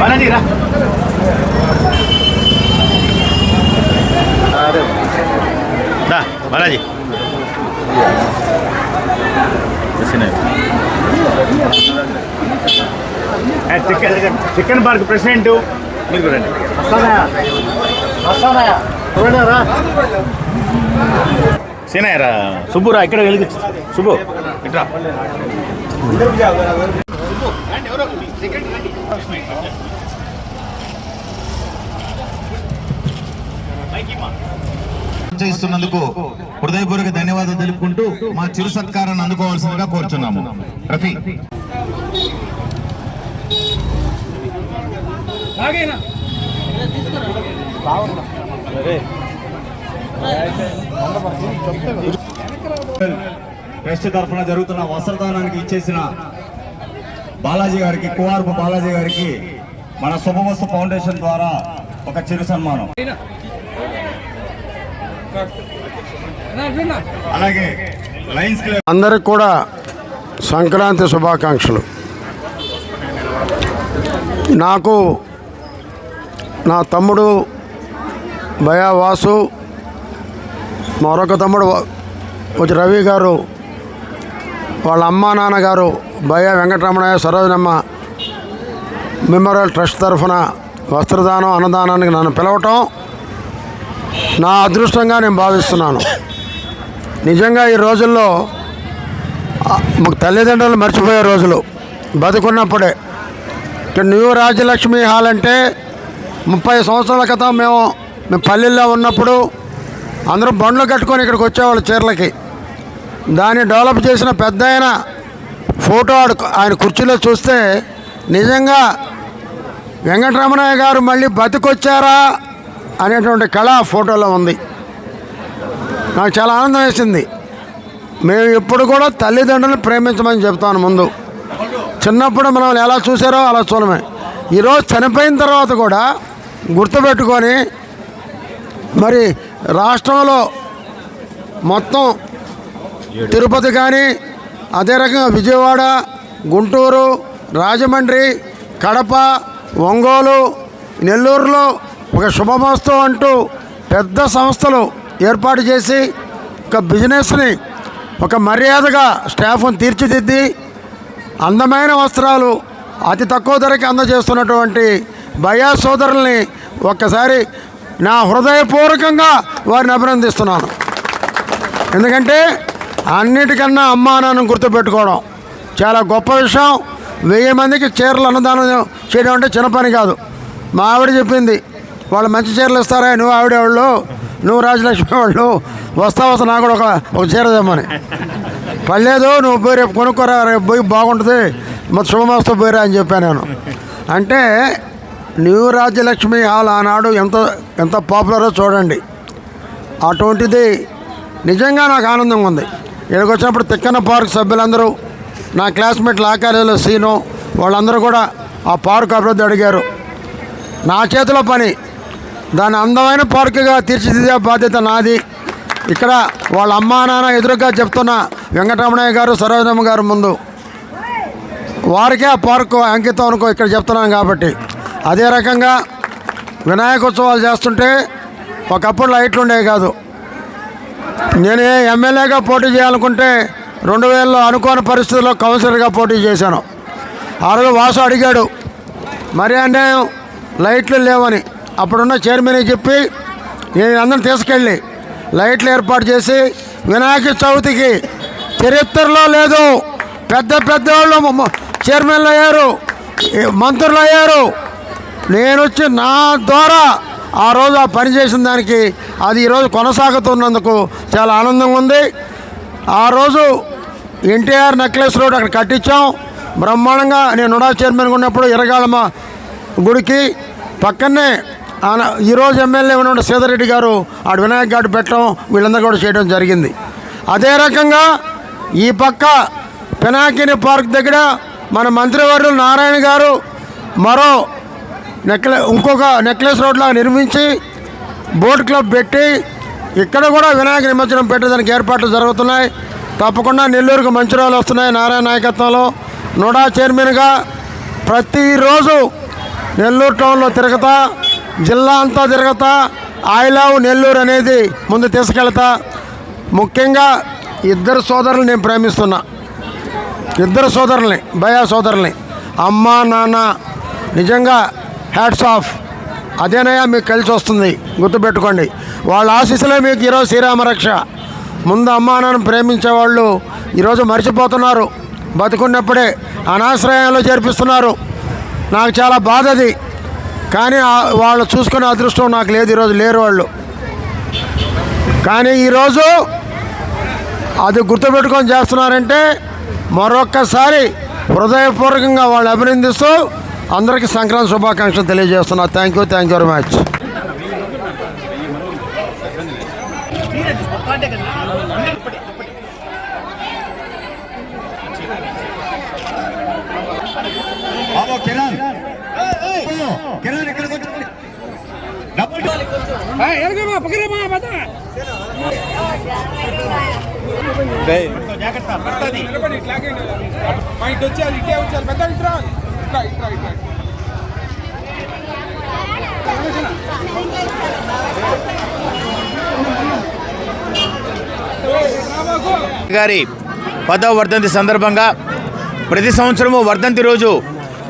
బాలాజీ రా. Balaji. Chicken park president మీరు రండి సీనయ్యరా సుబ్బురా ఇక్కడ వెలిగించు సుబ్బు ఇట్రా చేస్తున్నందుకు హృదయపూర్వక ధన్యవాదాలు తెలుపుకుంటూ మా చిరు సత్కారాన్ని అందుకోవాల్సిందిగా కోరుచున్నాము. రఫీ. ట్రస్ట్ తరఫున జరుగుతున్న వస్త్రదానానికి ఇచ్చేసిన బాలాజీ గారికి కువార్పు బాలాజీ గారికి మన శుభవస్తు ఫౌండేషన్ ద్వారా ఒక చిరు సన్మానం. అలాగే లయన్స్ క్లబ్ అందరికి కూడా సంక్రాంతి శుభాకాంక్షలు. నాకు నా తమ్ముడు భయా వాసు మరొక తమ్ముడు వచ్చి రవి గారు వాళ్ళ అమ్మా నాన్నగారు భయ వెంకటరమణయ్య సరోజనమ్మ మెమోరియల్ ట్రస్ట్ తరఫున వస్త్రదానం అన్నదానానికి నన్ను పిలవటం నా అదృష్టంగా నేను భావిస్తున్నాను. నిజంగా ఈ రోజుల్లో మాకు తల్లిదండ్రులు మర్చిపోయే రోజులు. బతుకున్నప్పుడే. న్యూ రాజలక్ష్మి హాల్ అంటే ముప్పై సంవత్సరాల క్రితం మేము మేము పల్లెల్లో ఉన్నప్పుడు అందరూ బండ్లు కట్టుకొని ఇక్కడికి వచ్చేవాళ్ళు చీరలకి. దాన్ని డెవలప్ చేసిన పెద్ద ఆయన ఫోటో ఆయన కుర్చీలో చూస్తే నిజంగా వెంకటరమణయ్య గారు మళ్ళీ బతికొచ్చారా? అనేటువంటి కళ ఫోటోలో ఉంది. నాకు చాలా ఆనందం వేసింది. మేము ఎప్పుడు కూడా తల్లిదండ్రులను ప్రేమించమని చెప్తాను ముందు. చిన్నప్పుడు మనం ఎలా చూసారో అలా చూడమే. ఈరోజు చనిపోయిన తర్వాత కూడా గుర్తుపెట్టుకొని మరి రాష్ట్రంలో మొత్తం తిరుపతి కానీ అదే రకంగా విజయవాడ గుంటూరు రాజమండ్రి కడప ఒంగోలు నెల్లూరులో ఒక శుభమస్తు అంటూ పెద్ద సంస్థలు ఏర్పాటు చేసి ఒక బిజినెస్ని ఒక మర్యాదగా స్టాఫ్ను తీర్చిదిద్ది అందమైన వస్త్రాలు అతి తక్కువ ధరకి అందజేస్తున్నటువంటి భయా సోదరుల్ని ఒక్కసారి నా హృదయపూర్వకంగా వారిని అభినందిస్తున్నాను. ఎందుకంటే అన్నిటికన్నా అమ్మా నాన్న గుర్తుపెట్టుకోవడం చాలా గొప్ప విషయం. వెయ్యి మందికి చీరలు అన్నదానం చేయడం అంటే చిన్న పని కాదు. మా ఆవిడ చెప్పింది వాళ్ళు మంచి చీరలు ఇస్తారా? నువ్వు ఆవిడ వాళ్ళు నువ్వు రాజలక్ష్మి వాళ్ళు వస్తా వస్తా నాకు కూడా ఒక ఒక చీర తెమ్మని. పర్లేదు నువ్వు పోయి రేపు కొనుక్కోరా రేపు పోయి బాగుంటుంది. మరి శుభమస్తు పోయిరా అని చెప్పాను నేను. అంటే న్యూ రాజ్యలక్ష్మి హాల్ ఆనాడు ఎంత ఎంత పాపులరో చూడండి. అటువంటిది నిజంగా నాకు ఆనందంగా ఉంది. ఇక్కడికి వచ్చినప్పుడు తిక్కన పార్క్ సభ్యులందరూ నా క్లాస్మేట్లు ఆ కాలేజీలో సీను వాళ్ళందరూ కూడా ఆ పార్క్ అభివృద్ధి అడిగారు. నా చేతిలో పని దాన్ని అందమైన పార్కుగా తీర్చిదిద్దే బాధ్యత నాది. ఇక్కడ వాళ్ళ అమ్మా నాన్న ఎదురుగా చెప్తున్న వెంకటరమణయ్య గారు సరోజనమ్మ గారు ముందు. వారికే ఆ పార్కు అంకితం అనుకో ఇక్కడ చెప్తున్నాను కాబట్టి. అదే రకంగా వినాయకోత్సవాలు చేస్తుంటే ఒకప్పుడు లైట్లు ఉండేవి కాదు. నేను ఎమ్మెల్యేగా పోటీ చేయాలనుకుంటే రెండు వేలలో అనుకోని పరిస్థితుల్లో కౌన్సిలర్గా పోటీ చేశాను. ఆ రోజు వాసు అడిగాడు మరి అన్యాయం లైట్లు లేవని. అప్పుడున్న చైర్మన్కి చెప్పి నేను అందరిని తీసుకెళ్ళి లైట్లు ఏర్పాటు చేసి వినాయక చవితికి చరిత్రలో లేదు. పెద్ద పెద్ద వాళ్ళు చైర్మన్లు అయ్యారు మంత్రులు అయ్యారు. నేను వచ్చి నా ద్వారా ఆ రోజు ఆ పని చేసిన దానికి అది ఈరోజు కొనసాగుతున్నందుకు చాలా ఆనందంగా ఉంది. ఆ రోజు ఎన్టీఆర్ నెక్లెస్ రోడ్ అక్కడ కట్టించాం. బ్రహ్మాండంగా నేను నుడా చైర్మన్గా ఉన్నప్పుడు ఇరగాళమ్మ గుడికి పక్కనే ఈరోజు ఎమ్మెల్యే ఉన్న సీతారెడ్డి గారు ఆడు వినాయక్ గారు పెట్టడం వీళ్ళందరూ కూడా చేయడం జరిగింది. అదే రకంగా ఈ పక్క పినాకిని పార్క్ దగ్గర మన మంత్రివర్యులు నారాయణ గారు మరో నెక్లె ఇంకొక నెక్లెస్ రోడ్లా నిర్మించి బోట్ క్లబ్ పెట్టి ఇక్కడ కూడా వినాయక నిమజ్జనం పెట్టడానికి ఏర్పాట్లు జరుగుతున్నాయి. తప్పకుండా నెల్లూరుకు మంచి రోజులు వస్తున్నాయి నారాయణ నాయకత్వంలో. నోడా చైర్మన్గా ప్రతిరోజు నెల్లూరు టౌన్లో తిరుగుతా జిల్లా అంతా తిరుగుతా ఐ లవ్ నెల్లూరు అనేది ముందు తీసుకెళ్తా. ముఖ్యంగా ఇద్దరు సోదరులు నేను ప్రేమిస్తున్నా. ఇద్దరు సోదరుల్ని భయా సోదరుల్ని. అమ్మ నాన్న నిజంగా హ్యాట్స్ ఆఫ్ అదేనయ్యా మీకు కలిసి వస్తుంది గుర్తుపెట్టుకోండి. వాళ్ళ ఆశీస్సులే మీకు ఈరోజు శ్రీరామరక్ష ముందు అమ్మా నాన్న ప్రేమించేవాళ్ళు ఈరోజు మర్చిపోతున్నారు. బతుకున్నప్పుడే అనాశ్రయంలో చేర్పిస్తున్నారు. నాకు చాలా బాధ అది. కానీ వాళ్ళు చూసుకునే అదృష్టం నాకు లేదు ఈరోజు లేరు వాళ్ళు. కానీ ఈరోజు అది గుర్తుపెట్టుకొని చేస్తున్నారంటే మరొక్కసారి హృదయపూర్వకంగా వాళ్ళు అభినందిస్తూ అందరికీ సంక్రాంతి శుభాకాంక్షలు తెలియజేస్తున్నా. Thank you thank you very much Kiran Babu, Kiran ఇక్కడికి వచ్చి డబ్బులు జాగ్రత్త పడుతుంది మా ఇటు వచ్చేయాలి ఇటే వచ్చేయాలి పెద్ద ఇట్రా. ఇట్లా ఇట్లా ఇట్లా గారి పదవ వర్ధంతి సందర్భంగా ప్రతి సంవత్సరము వర్ధంతి రోజు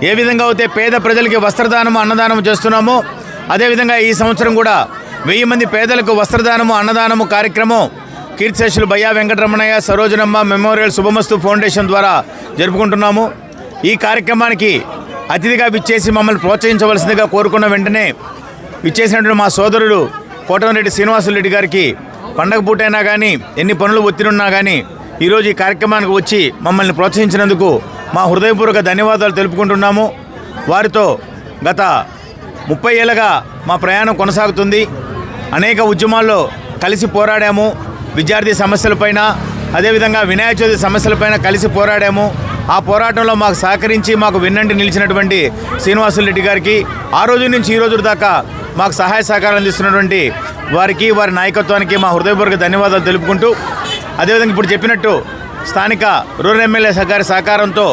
ఏ విధంగా అయితే పేద ప్రజలకి వస్త్రదానము అన్నదానము చేస్తున్నామో అదేవిధంగా ఈ సంవత్సరం కూడా వెయ్యి మంది పేదలకు వస్త్రదానము అన్నదానము కార్యక్రమం కీర్తిశేషులు భయ్యా వెంకటరమణయ్య సరోజనమ్మ మెమోరియల్ శుభమస్తు ఫౌండేషన్ ద్వారా జరుపుకుంటున్నాము. ఈ కార్యక్రమానికి అతిథిగా విచ్చేసి మమ్మల్ని ప్రోత్సహించవలసిందిగా కోరుకున్న వెంటనే విచ్చేసినటువంటి మా సోదరుడు కోటమిరెడ్డి శ్రీనివాసులరెడ్డి గారికి పండగ పూటైనా కానీ ఎన్ని పనులు ఒత్తిడున్నా కానీ ఈరోజు ఈ కార్యక్రమానికి వచ్చి మమ్మల్ని ప్రోత్సహించినందుకు మా హృదయపూర్వక ధన్యవాదాలు తెలుపుకుంటున్నాము. వారితో గత ముప్పై ఏళ్ళగా మా ప్రయాణం కొనసాగుతుంది. అనేక ఉద్యమాల్లో కలిసి పోరాడాము. విద్యార్థి సమస్యలపైన అదేవిధంగా వినాయక చవితి సమస్యలపైన కలిసి పోరాడాము. ఆ పోరాటంలో మాకు సహకరించి మాకు విన్నంటి నిలిచినటువంటి శ్రీనివాసులరెడ్డి గారికి ఆ రోజు నుంచి ఈ రోజు దాకా మాకు సహాయ సహకారం అందిస్తున్నటువంటి వారికి వారి నాయకత్వానికి మా హృదయపూర్వక ధన్యవాదాలు తెలుపుకుంటూ అదేవిధంగా ఇప్పుడు చెప్పినట్టు స్థానిక రూరల్ ఎమ్మెల్యే గారి సహకారంతో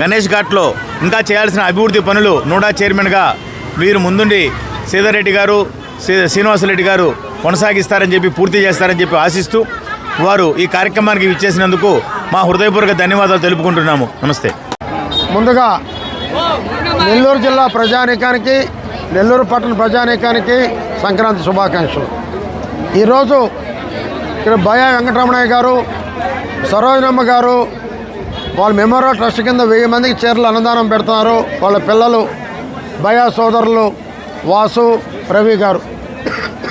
గణేష్ ఘాట్లో ఇంకా చేయాల్సిన అభివృద్ధి పనులు నూడా చైర్మన్గా వీరు ముందుండి సీతారెడ్డి గారు శ్రీ- శ్రీనివాసరెడ్డి గారు కొనసాగిస్తారని చెప్పి పూర్తి చేస్తారని చెప్పి ఆశిస్తూ వారు ఈ కార్యక్రమానికి ఇచ్చేసినందుకు మా హృదయపూర్వక ధన్యవాదాలు తెలుపుకుంటున్నాము. నమస్తే. ముందుగా నెల్లూరు జిల్లా ప్రజానీకానికి నెల్లూరు పట్టణ ప్రజానీకానికి సంక్రాంతి శుభాకాంక్షలు. ఈరోజు ఇక్కడ భయ వెంకటరమణయ్య గారు సరోజనమ్మ గారు వాళ్ళ మెమోరియల్ ట్రస్ట్ కింద వెయ్యి మందికి చీరలు అన్నదానం పెడుతున్నారు. వాళ్ళ పిల్లలు భయా సోదరులు వాసు రవి గారు.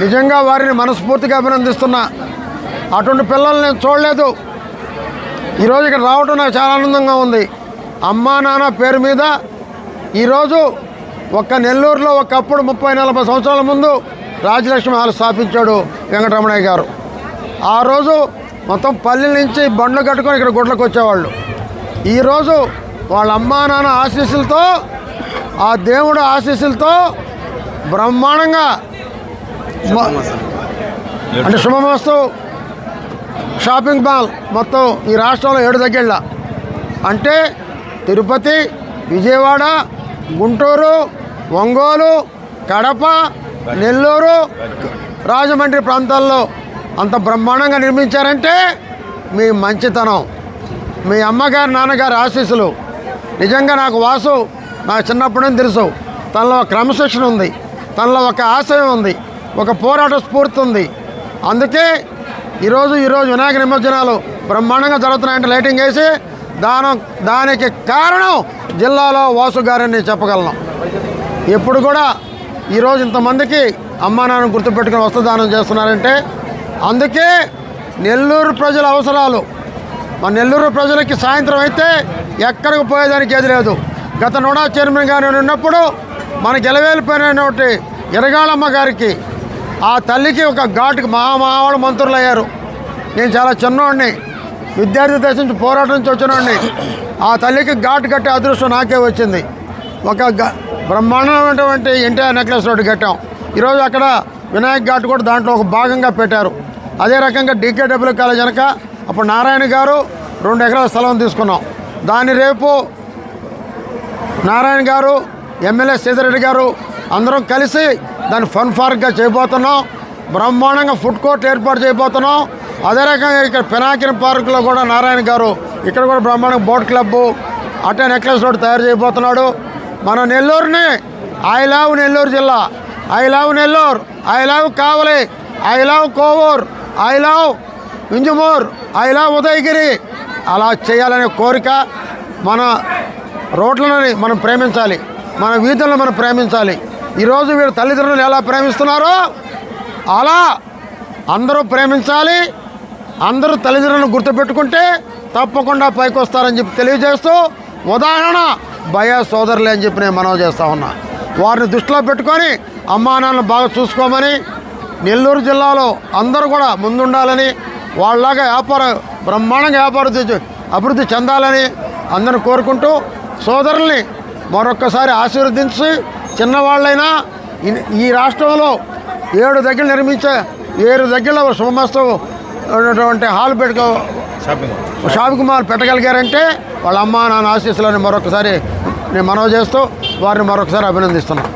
నిజంగా వారిని మనస్ఫూర్తిగా అభినందిస్తున్నా. అటువంటి పిల్లల్ని నేను చూడలేదు. ఈరోజు ఇక్కడ రావడం నాకు చాలా ఆనందంగా ఉంది. అమ్మా నాన్న పేరు మీద ఈరోజు ఒక్క నెల్లూరులో ఒకప్పుడు ముప్పై నలభై సంవత్సరాల ముందు రాజలక్ష్మి హాల్ స్థాపించాడు వెంకటరమణయ్య గారు. ఆ రోజు మొత్తం పల్లెల నుంచి బండ్లు కట్టుకొని ఇక్కడ గుడ్లకు వచ్చేవాళ్ళు. ఈరోజు వాళ్ళ అమ్మా నాన్న ఆశీస్సులతో ఆ దేవుడు ఆశీస్సులతో బ్రహ్మాండంగా అంటే శుభమస్తు షాపింగ్ మాల్ మొత్తం ఈ రాష్ట్రంలో ఏడు దగ్గర అంటే తిరుపతి విజయవాడ గుంటూరు ఒంగోలు కడప నెల్లూరు రాజమండ్రి ప్రాంతాల్లో అంత బ్రహ్మాండంగా నిర్మించారంటే మీ మంచితనం. మీ అమ్మగారు నాన్నగారి ఆశీస్సులు. నిజంగా నాకు వాసు నాకు చిన్నప్పటి నుంచి తెలుసు. తనలో క్రమశిక్షణ ఉంది. తనలో ఒక ఆశయం ఉంది. ఒక పోరాట స్ఫూర్తి ఉంది. అందుకే ఈరోజు ఈరోజు వినాయక నిమజ్జనాలు బ్రహ్మాండంగా జరుగుతున్నాయంటే లైటింగ్ వేసి దానం దానికి కారణం జిల్లాలో వాసు గారని నేను చెప్పగలను. ఎప్పుడు కూడా ఈరోజు ఇంతమందికి అమ్మా నాన్న గుర్తుపెట్టుకుని వస్త్రదానం చేస్తున్నారంటే అందుకే నెల్లూరు ప్రజల అవసరాలు. మన నెల్లూరు ప్రజలకి సాయంత్రం అయితే ఎక్కడికి పోయేదానికి ఏది లేదు. గత నోడా చైర్మన్ గారు నేను ఉన్నప్పుడు మన గెలవేలిపోయినటువంటి ఎరగాళమ్మ గారికి ఆ తల్లికి ఒక ఘాటుకి మా మంత్రులు అయ్యారు నేను చాలా చిన్నోడిని. విద్యార్థి దశ నుంచి పోరాటం నుంచి వచ్చినండి ఆ తల్లికి ఘాటు కట్టే అదృష్టం నాకే వచ్చింది. ఒక గ- బ్రహ్మాండమైనటువంటి ఎన్టీఆర్ నెక్లెస్ రోడ్డు కట్టాం. ఈరోజు అక్కడ వినాయక్ ఘాట్ కూడా దాంట్లో ఒక భాగంగా పెట్టారు. అదే రకంగా డీకేడబ్ల్యూ కాలేజ్ వెనక అప్పుడు నారాయణ గారు రెండు ఎకరాల స్థలం తీసుకున్నాం. దాన్ని రేపు నారాయణ గారు ఎమ్మెల్యే సీతారెడ్డి గారు అందరం కలిసి దాన్ని ఫన్ పార్క్గా చేయబోతున్నాం. బ్రహ్మాండంగా ఫుడ్ కోర్ట్ ఏర్పాటు చేయబోతున్నాం. అదే రకంగా ఇక్కడ పినాకిని పార్కులో కూడా నారాయణ గారు ఇక్కడ కూడా బ్రహ్మాండంగా boat club at necklace road తయారు చేయబోతున్నాడు. మన నెల్లూరుని ఐ లవ్ నెల్లూరు జిల్లా I love Nellore I love Kavali I love Kovur I love Injamur I love Udayagiri. అలా చేయాలనే కోరిక మన రోడ్లను మనం ప్రేమించాలి మన వీధులను మనం ప్రేమించాలి. ఈరోజు వీరు తల్లిదండ్రులు ఎలా ప్రేమిస్తున్నారో అలా అందరూ ప్రేమించాలి. అందరూ తల్లిదండ్రులను గుర్తుపెట్టుకుంటే తప్పకుండా పైకి వస్తారని చెప్పి తెలియజేస్తూ ఉదాహరణ భయ సోదరులే అని చెప్పి నేను మనవి చేస్తా ఉన్నా. వారిని దృష్టిలో పెట్టుకొని అమ్మా నాన్నలు బాగా చూసుకోమని నెల్లూరు జిల్లాలో అందరూ కూడా ముందుండాలని వాళ్ళలాగా వ్యాపారం బ్రహ్మాండంగా వ్యాపారం అభివృద్ధి చెందాలని అందరిని కోరుకుంటూ సోదరుల్ని మరొక్కసారి ఆశీర్వదించి చిన్నవాళ్ళైనా ఈ- రాష్ట్రంలో ఏడు దగ్గర నిర్మించే ఏడు దగ్గరలో శుభమస్తు ఉన్నటువంటి హాల్ పెట్టుకో షాపింగ్ పెట్టగలిగారంటే వాళ్ళ అమ్మ నాన్న ఆశీస్సులను మరొకసారి నేను మనవి చేస్తూ వారిని మరొకసారి అభినందిస్తున్నాను.